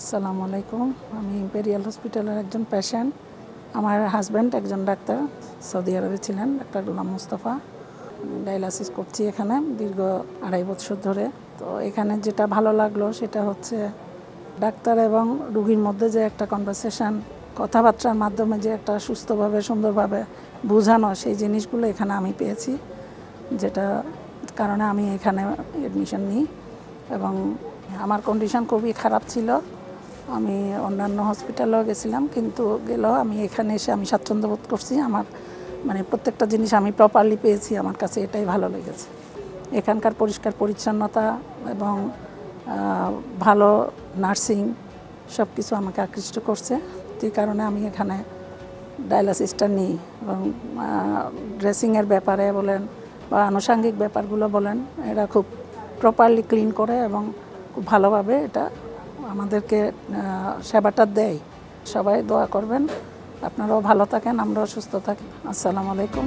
আসসালামু আলাইকুম। আমি ইম্পেরিয়াল হসপিটালের একজন পেশেন্ট আমার হাজব্যান্ড একজন ডাক্তার, সৌদি আরবে ছিলেন, ডাক্তার গুলাম মুস্তফা। ডায়ালাসিস করছি এখানে দীর্ঘ আড়াই বছর ধরে। তো এখানে যেটা ভালো লাগল সেটা হচ্ছে ডাক্তার এবং রুগীর মধ্যে যে একটা কনভারসেশন কথাবার্তার মাধ্যমে যে একটা সুস্থভাবে, সুন্দরভাবে বোঝানো, সেই জিনিসগুলো এখানে আমি পেয়েছি, যেটা কারণে আমি এখানে এডমিশন নিই। এবং আমার কন্ডিশন খুবই খারাপ ছিল। আমি অন্যান্য হসপিটালেও গেছিলাম, কিন্তু গেলেও আমি এখানে এসে আমি স্বাচ্ছন্দ্য বোধ করছি, আমার মানে প্রত্যেকটা জিনিস আমি প্রপারলি পেয়েছি, আমার কাছে এটাই ভালো লেগেছে। এখানকার পরিষ্কার পরিচ্ছন্নতা এবং ভালো নার্সিং সব কিছু আমাকে আকৃষ্ট করছে। যে কারণে আমি এখানে ডায়ালাসিসটা নিই এবং ড্রেসিংয়ের ব্যাপারে বলেন বা আনুষাঙ্গিক ব্যাপারগুলো বলেন, এরা খুব প্রপারলি ক্লিন করে এবং খুব ভালোভাবে এটা আমাদেরকে সেবাটা দেয়। সবাই দোয়া করবেন। আপনারাও ভালো থাকেন আমরাও সুস্থ থাকি। আসসালামু আলাইকুম।